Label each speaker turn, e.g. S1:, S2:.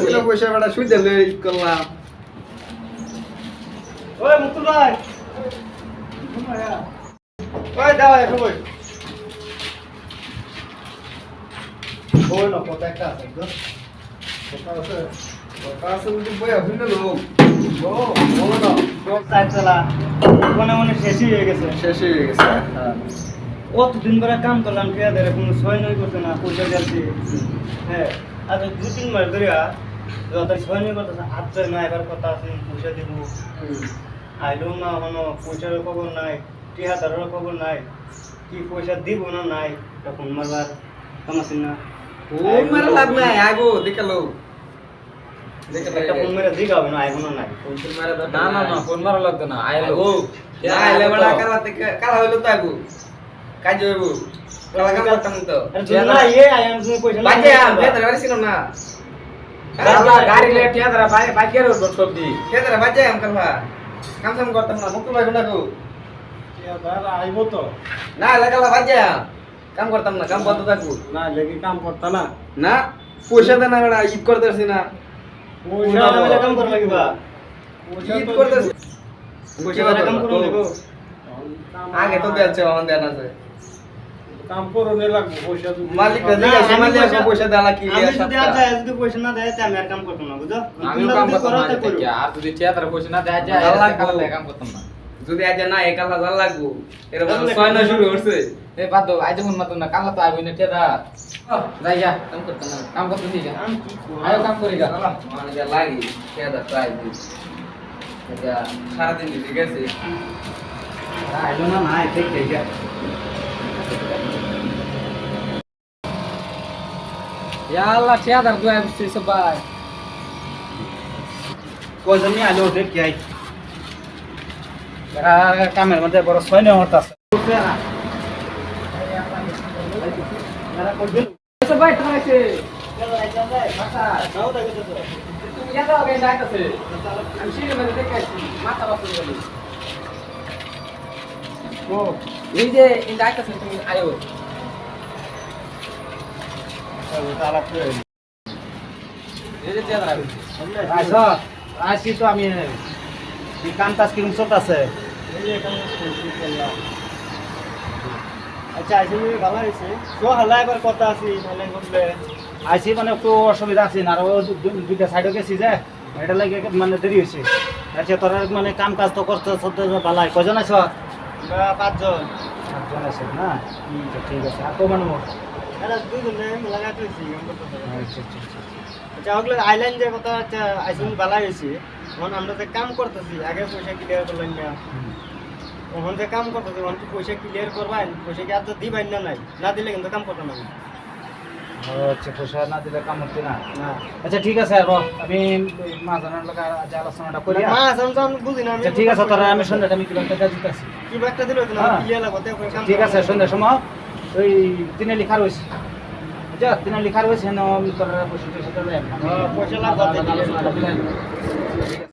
S1: পয়সা বেটা সুদে করলাম
S2: ওই মুকুল ভাই ওই দাও এখন ওই ওই না কত একটা আছে কত
S1: লোক
S2: ও ও না সব চাই চালা মনে মনে শেষই হয়ে গেছে।
S1: শেষ হয়ে গেছে। হ্যাঁ।
S2: কতদিন ধরে কাম করলাম পেয়াদের কোনো ছয় নয় করছে না পয়সা যাচ্ছি। হ্যাঁ। আর দু তিন মাস ধরে যত ছয় নয় করতেছে না এবার কথা আছে পয়সা দিব। আইলেও না হনো পয়সারও খবর নাই টিহাদারেরও খবর নাই কি পয়সা দিব না নাই তখন মারবার কামাসিন না।
S1: ও মেরে লাভ নাই আগো দেখে লো
S2: ফোন মেরে দিক হবে না আইফোনও নাই।
S1: ফোন মারা
S3: না না না ফোন মারা লাগতো না আইলো
S1: আগো আইলে বেটা কালা থেকে কালা হইল তো আগো? কাজ হইবো। কালা কাম করতাম তো।
S2: না ইয়ে আই তুমি পয়সা
S1: বাজে আম ভেতরে বাড়ছিল না।
S3: দাদা গাড়ি লে টিয়া ধরা বাই বাইকের সবজি
S1: ভেতরে বাজে আম কালা কাম সাম করতাম না মুকুল ভাই কোনা গো
S2: আইবো তো।
S1: না লাগালা বাজে আম। কাম করতাম না কাম বন্ধ থাকব।
S2: না লেগে কাম করতা না।
S1: না পয়সা দেন না বেটা ঈদ করতেছি না।
S2: পয়সা না কাম করবা কিবা
S1: ঈদ করতেছি
S2: পয়সা না কাম করবা
S1: আগে তো দেলছে দেন আছে।
S2: কাম করো নে লাগবো পয়সা তুমি
S1: মালিক কে জিজ্ঞাসা মালিক পয়সা দেলা কি?
S2: আমি যদি আর যায় যদি পয়সা না দেয় তে আমি আর কাম করতাম না বুঝছ?
S3: আমিও কাম করতাম না দেখি আর যদি টিয়া ধরা পয়সা না দেয়া যায়
S1: আল্লাহ গো।
S3: কাম করতাম না।
S1: যদি আজ না এক হাজার লাগবো। এরকম ছয় না শুরু করছে?
S3: এ বাদ দাও আজ মন মত না কালা তো আইবি না টিয়া যাই যা
S1: কাম করতাম না।
S3: কাম করতে দি যা।
S2: আমি কি করব?
S3: আয়ো কাম করি গা।
S1: মানে যা লাগি কে ট্রাই দিই এটা সারাদিন ঠিক আছে
S2: আইলো না না ঠিক ঠিক
S3: ইয়া আল্লাহ টিয়া ধরা দুয়া বুঝছি সবাই
S2: কয়জন নিয়ে আইলো দেখ কি আই? কামের মধ্যে বড় ছয় নেওয়া হতাছে
S3: সবাই ট্রাইছে তুমি যা দাও গে যাইতাছে আমি সিঁড়ির মধ্যে দেখে আসছি মাথা বাস করে ও এই যে এই যাইতাছে তুমি আয়ো
S2: কাম কাজ আচ্ছা আইসি কথা আছি মানে একটু অসুবিধা আছে আরও দুইটা সাইডে গেছি যে এটা লাগে মানে দেরি হয়েছে আচ্ছা মানে কাম কাজ তো করতে ভালো কজন আছো পাঁচজন পাঁচজন আছে না? আচ্ছা, ঠিক আছে আর কমান আচ্ছা আচ্ছা আচ্ছা আচ্ছা। ওগুলো আইল্যান্ড যে কথা আচ্ছা আইসিন বালা হয়েছে এখন আমরা যে কাম করতেছি আগে পয়সা ক্লিয়ার করলেন না। এখন যে কাম করতেছি এখন কি পয়সা ক্লিয়ার করবেন পয়সা কি আর তো দিবেন না নাই? না দিলে কিন্তু কাম করতাম না।
S4: আচ্ছা পয়সা না দিলে কাম হচ্ছে না
S2: না
S4: আচ্ছা ঠিক আছে র আমি মা জানার লোক আজ আলোচনাটা করি
S2: বুঝি না
S4: আচ্ছা ঠিক আছে তোরা আমি সন্ধ্যাটা আমি কিলো টাকা দিতেছি
S2: কি একটা দিলে
S4: ঠিক আছে সন্ধ্যার সময়। ওই তিনে লেখা রয়েছে বুঝা তিনে লেখা রয়েছে তোরা পয়সা টয়সা
S2: পয়সা